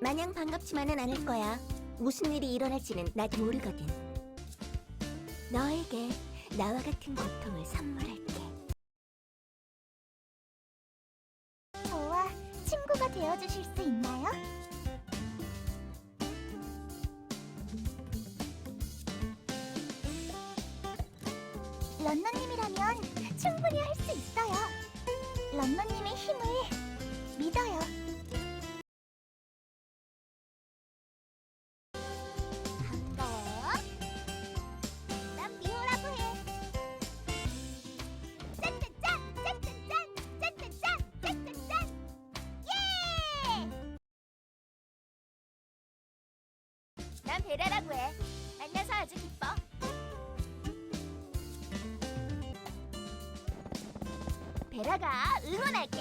마냥 반갑지만은 않을 거야. 무슨 일이 일어날지는 나도 모르거든. 너에게 나와 같은 고통을 선물할게. 저와 친구가 되어주실 수 있나요? 런너님이라면 충분히 할 수 있어요. 런너님의 힘을 난 베라라고 해. 만나서 아주 기뻐. 베라가 응원할게.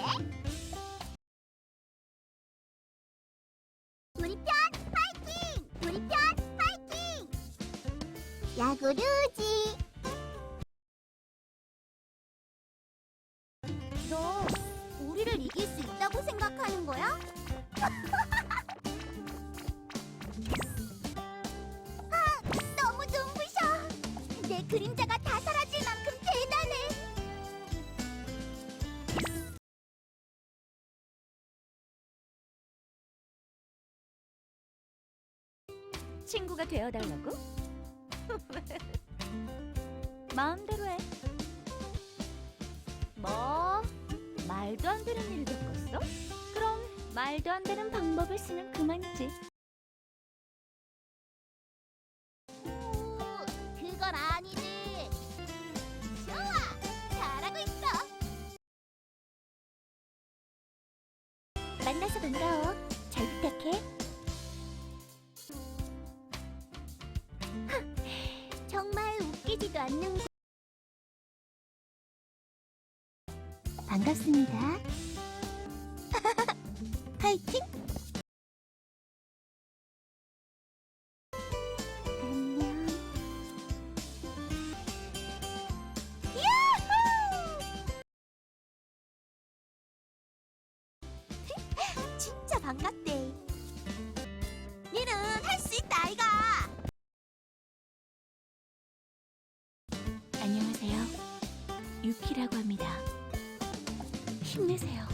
우리 편 파이팅! 우리 편 파이팅! 야구르지. 너 우리를 이길 수 있다고 생각하는 거야? 그림자가 다 사라질 만큼 대단해. 친구가 되어달라고? 마음대로 해. 뭐? 말도 안 되는 일을 겪었어? 그럼 말도 안 되는 방법을 쓰면 그만이지. 만나서 반가워. 잘 부탁해. 정말 웃기지도 않는 거. 반갑습니다. 파이팅! 진짜 반갑대. 니는 할 수 있다, 아이가. 안녕하세요. 유키라고 합니다. 힘내세요.